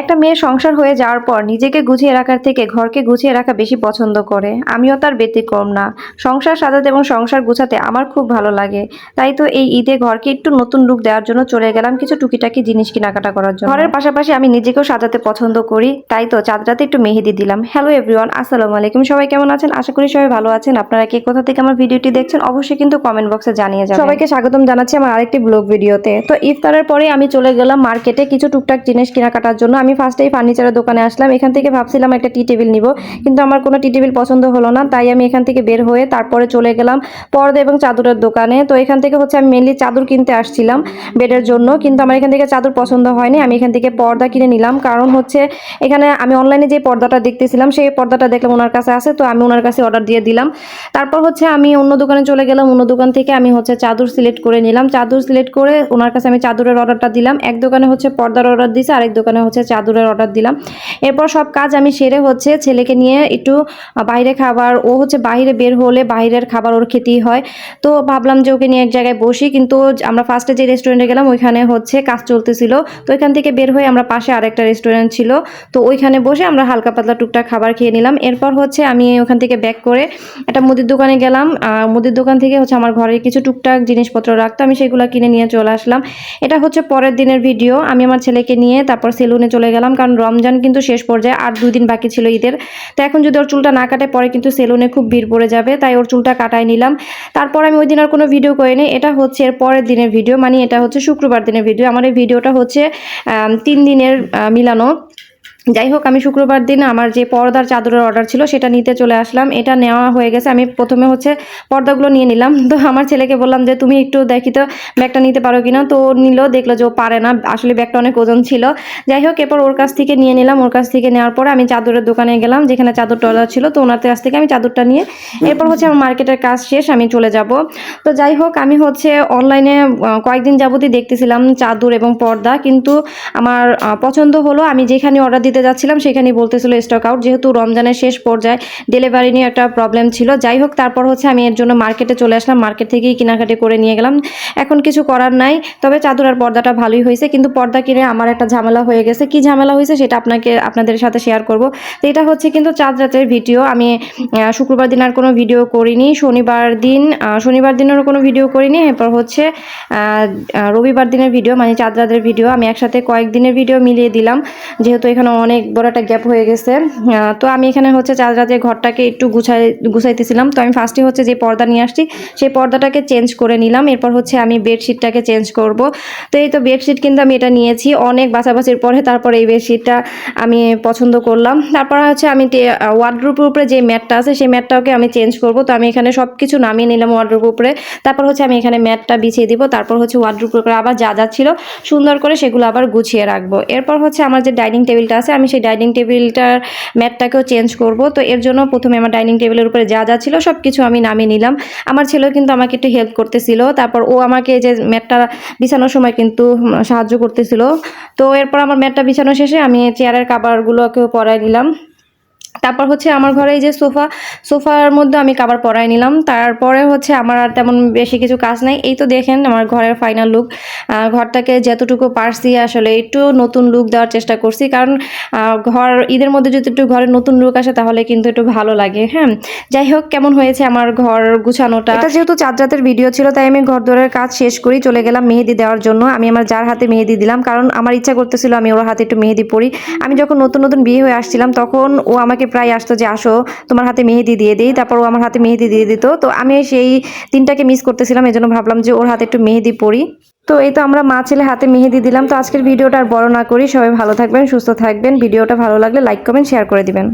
একটা মেয়ে সংসার হয়ে যাওয়ার পর নিজেকে গুছিয়ে রাখার থেকে ঘরকে গুছিয়ে রাখা বেশি পছন্দ করে। আমিও তার ব্যতিক্রম না। সংসার সাজাতে এবং সংসার গুছাতে আমার খুব ভালো লাগে। তাই তো এই ঈদে ঘরকে একটু নতুন রূপ দেওয়ার জন্য চলে গেলাম কিছু টুকিটাকি জিনিস কেনাকাটা করার জন্য। ঘরের পাশাপাশি আমি নিজেকেও সাজাতে পছন্দ করি। তাই তো চাঁদরাতে একটু মেহেদি দিলাম। হ্যালো এভরিওয়ান আসসালামু আলাইকুম। সবাই কেমন আছেন? আশা করি সবাই ভালো আছেন। আপনারা কে কোথা থেকে আমার ভিডিওটি দেখছেন অবশ্যই কিন্তু কমেন্ট বক্সে জানিয়ে যাবেন। সবাইকে স্বাগতম জানাচ্ছি আমার আরেকটি ব্লগ ভিডিওতে। তো ইফতারের পরে আমি চলে গেলাম মার্কেটে কিছু টুকটাক জিনিস কেনাকাটার জন্য। আমি ফার্স্টেই ফার্নিচারের দোকানে আসলাম। এখান থেকে ভাবছিলাম একটা টি টেবিল নিব, কিন্তু আমার কোনো টি টেবিল পছন্দ হলো না, তাই আমি এখান থেকে বের হয়ে তারপরে চলে গেলাম পর্দা এবং চাদরের দোকানে। তো এখান থেকে হচ্ছে আমি মেনলি চাদর কিনতে আসছিলাম বেডের জন্য, কিন্তু আমার এখান থেকে চাদর পছন্দ হয়নি। আমি এখান থেকে পর্দা কিনে নিলাম, কারণ হচ্ছে এখানে আমি অনলাইনে যে পর্দাটা দেখতেছিলাম, সেই পর্দাটা দেখলাম ওনার কাছে আছে, তো আমি ওনার কাছে অর্ডার দিয়ে দিলাম। তারপর হচ্ছে আমি অন্য দোকানে চলে গেলাম, অন্য দোকান থেকে আমি হচ্ছে চাদর সিলেক্ট করে নিলাম। চাদর সিলেক্ট করে ওনার কাছে আমি চাদরের অর্ডারটা দিলাম। এক দোকানে হচ্ছে পর্দার অর্ডার দিয়েছে আরেক দোকানে হচ্ছে চাদরের অর্ডার দিলাম। এরপর সব কাজ আমি সেরে হচ্ছে ছেলেকে নিয়ে একটু বাইরে খাবার, ও হচ্ছে বাইরে বের হলে বাইরের খাবার ওর খেতেই হয়। তো ভাবলাম যে ওকে নিয়ে এক জায়গায় বসি, কিন্তু আমরা ফার্স্টে যে রেস্টুরেন্টে গেলাম, ওইখানে হচ্ছে কাজ চলতেছিল। তো ওইখান থেকে বের হয়ে আমরা পাশে আরেকটা রেস্টুরেন্ট ছিল। তো ওইখানে বসে আমরা হালকা পাতলা টুকটাক খাবার খেয়ে নিলাম। এরপর হচ্ছে আমি ওখান থেকে ব্যাক করে একটা মুদির দোকানে গেলাম। মুদির দোকান থেকে হচ্ছে আমার ঘরে কিছু টুকটাক জিনিসপত্র রাখতো আমি সেগুলো কিনে নিয়ে চলে আসলাম। এটা হচ্ছে পরের দিনের ভিডিও আমি আমার ছেলেকে নিয়ে তারপর সেলুনে চলে গেলাম, কারণ রমজান কিন্তু শেষ পর্যায়ে আর দুই দিন বাকি ছিল ঈদের। তো এখন যদি ওর চুলটা না কাটে, পরে কিন্তু সেলুনে খুব ভিড় পড়ে যাবে, তাই ওর চুলটা কাটাই নিলাম। তারপর আমি ওই দিন আর কোনো ভিডিও করিনি, এটা হচ্ছে এর পরের দিনের ভিডিও মানে এটা হচ্ছে শুক্রবার দিনের ভিডিও। আমার এই ভিডিওটা হচ্ছে তিন দিনের মিলানো। যাই হোক আমি শুক্রবার দিন আমার যে পর্দার চাদরের অর্ডার ছিল সেটা নিতে চলে আসলাম। এটা নেওয়া হয়ে গেছে। আমি প্রথমে হচ্ছে পর্দাগুলো নিয়ে নিলাম। তো আমার ছেলেকে বললাম যে, তুমি একটু দেখি তো ব্যাগটা নিতে পারো কিনা? তো ও নিল, দেখল যে ও পারে না। আসলে ব্যাগটা অনেক ওজন ছিল। যাই হোক এরপর ওর কাছ থেকে নিয়ে নিলাম। ওর কাছ থেকে নেওয়ার পরে আমি চাদরের দোকানে গেলাম, যেখানে চাদরটা অর্ডার ছিল। তো ওনার কাছ থেকে আমি চাদরটা নিয়ে এরপর হচ্ছে আমার মার্কেটের কাজ শেষ, আমি চলে যাব। তো যাই হোক আমি হচ্ছে অনলাইনে কয়েকদিন যাবতই দেখতেছিলাম চাদর এবং পর্দা। কিন্তু আমার পছন্দ হলো। আমি যেখানে অর্ডার দিতে যাচ্ছিলাম সেখানে বলতেছিল স্টক আউট যেহেতু রমজানের শেষ পর্যায়ে ডেলিভারি নিয়ে একটা প্রবলেম ছিল। যাই হোক, তারপর হচ্ছে আমি এর জন্য মার্কেটে চলে আসলাম। মার্কেট থেকেই কেনাকাটি করে নিয়ে গেলাম। এখন কিছু করার নাই, তবে চাদর আর পর্দাটা ভালোই হয়েছে। কিন্তু পর্দা কিনে আমার একটা ঝামেলা হয়ে গেছে। কি ঝামেলা হয়েছে সেটা আপনাকে, আপনাদের সাথে শেয়ার করব। তো এটা হচ্ছে কিন্তু চাঁদ রাতের ভিডিও আমি শুক্রবার দিন আর কোনো ভিডিও করিনি। শনিবার দিন শনিবার দিনেরও কোনো ভিডিও করিনি। এরপর হচ্ছে রবিবার দিনের ভিডিও মানে চাঁদ রাতের ভিডিও আমি একসাথে কয়েকদিনের ভিডিও মিলিয়ে দিলাম। যেহেতু এখানে অনেক বড় একটা গ্যাপ হয়ে গেছে। তো আমি এখানে হচ্ছে চাঁদ রাতের ঘরটাকে একটু গুছাই, গুছাইতেছিলাম। তো আমি ফার্স্টে হচ্ছে যে পর্দা নিয়ে আসছি, সেই পর্দাটাকে চেঞ্জ করে নিলাম। এরপর হচ্ছে আমি বেডশিটটাকে চেঞ্জ করব। তো এই তো বেডশিট কিন্তু আমি এটা নিয়েছি। অনেক বাছাবাছির পরে তারপর এই বেডশিটটা আমি পছন্দ করলাম। তারপর হচ্ছে আমি ওয়ার্ড্রোপের উপরে যে ম্যাটটা আছে, সেই ম্যাটটাকে আমি চেঞ্জ করব। তো আমি এখানে সব কিছু নামিয়ে নিলাম ওয়ার্ড্রোপের উপরে। তারপর হচ্ছে আমি এখানে ম্যাটটা বিছিয়ে দিব। তারপর হচ্ছে ওয়ার্ড্রোপের উপরে আবার যা যা ছিল সুন্দর করে সেগুলো আবার গুছিয়ে রাখব। এরপর হচ্ছে আমার যে ডাইনিং টেবিলটা আছে আমি সেই ডাইনিং টেবিলটার ম্যাটটাকেও চেঞ্জ করব। তো এর জন্য প্রথমে আমার ডাইনিং টেবিলের উপরে যা যা ছিল সব কিছু আমি নামিয়ে নিলাম। আমার ছেলেও কিন্তু আমাকে একটু হেল্প করতেছিল। তারপর ও আমাকে যে ম্যাটটা বিছানোর সময় কিন্তু সাহায্য করতেছিল। তো এরপর আমার ম্যাটটা বিছানো শেষে আমি চেয়ারের কাবারগুলোকেও পরাই নিলাম। তারপর হচ্ছে আমার ঘরে এই যে সোফা, সোফার মধ্যে আমি কাবার পরাই নিলাম। তারপরে হচ্ছে আমার আর তেমন বেশি কিছু কাজ নাই। এই তো দেখেন আমার ঘরের ফাইনাল লুক ঘরটাকে যতটুকু পারছি, আসলে একটু নতুন লুক দেওয়ার চেষ্টা করছি। কারণ ঘর, ঈদের মধ্যে যদি একটু ঘরের নতুন লুক আসে, তাহলে কিন্তু একটু ভালো লাগে হ্যাঁ? যাই হোক, কেমন হয়েছে আমার ঘর গুছানোটা? এটা যেহেতু চার রাতের ভিডিও ছিল, তাই আমি ঘর দরের কাজ শেষ করি, চলে গেলাম মেহেদি দেওয়ার জন্য। আমি আমার যার হাতে মেহেদি দিলাম, কারণ আমার ইচ্ছা করতেছিল আমি ওর হাতে একটু মেহেদি পরি। আমি যখন নতুন নতুন বিয়ে হয়ে আসছিলাম, তখন ও আমাকে প্রায় আসতো যে, আসো, তোমার হাতে মেহেদি দিয়ে দিই। তারপর ও আমার হাতে মেহেদি দিয়ে দিত। তো আমি সেই দিনটাকে মিস করতেছিলাম এই জন্য ভাবলাম যে, ওর হাতে একটু মেহেদি পড়ি তো এই তো আমরা মা ছেলে হাতে মেহেদি দিলাম। তো আজকের ভিডিওটা আর বড় না করি। সবাই ভালো থাকবেন, সুস্থ থাকবেন। ভিডিওটা ভালো লাগলে লাইক কমেন্ট শেয়ার করে দিবেন।